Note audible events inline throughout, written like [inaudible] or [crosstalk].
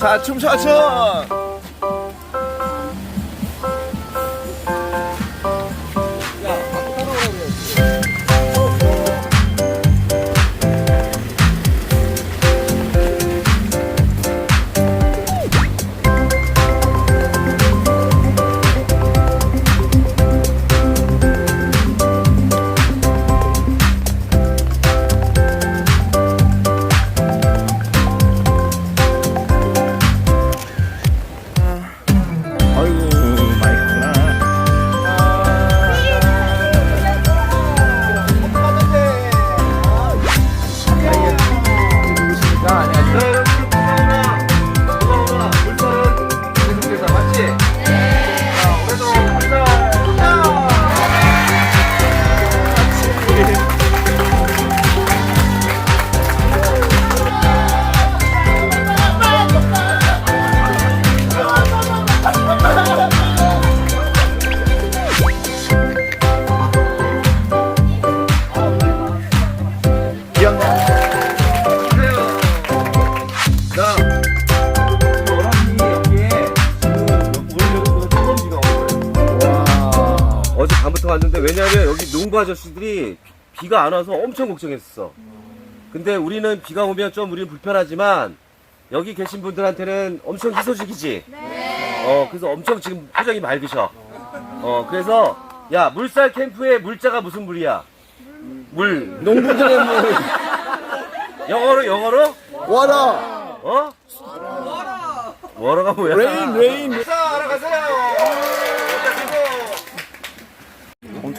자, 춤춰줘! 왔는데 왜냐면 여기 농부 아저씨들이 비- 비가 안 와서 엄청 걱정했어. 근데 우리는 비가 오면 좀 우리는 불편하지만 여기 계신 분들한테는 엄청 희소식이지. 어 그래서 엄청 지금 표정이 맑으셔. 어 그래서 야 물살 캠프의 물자가 무슨 물이야? 물. 농부들의 물. [laughs] 영어로 영어로 와라! 어? 워러가 뭐야? 레인, 레인! 자 알아가세요.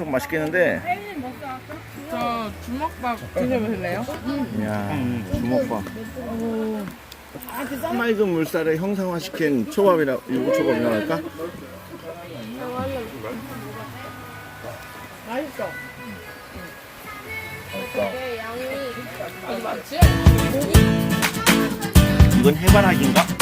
엄청 맛있겠는데? 저 주먹밥 드셔보실래요? 이야, 주먹밥. 맑은 물살을 형상화시킨 초밥이라, 유부초밥이라고 할까? 맛있어. 이건 해바라기인가?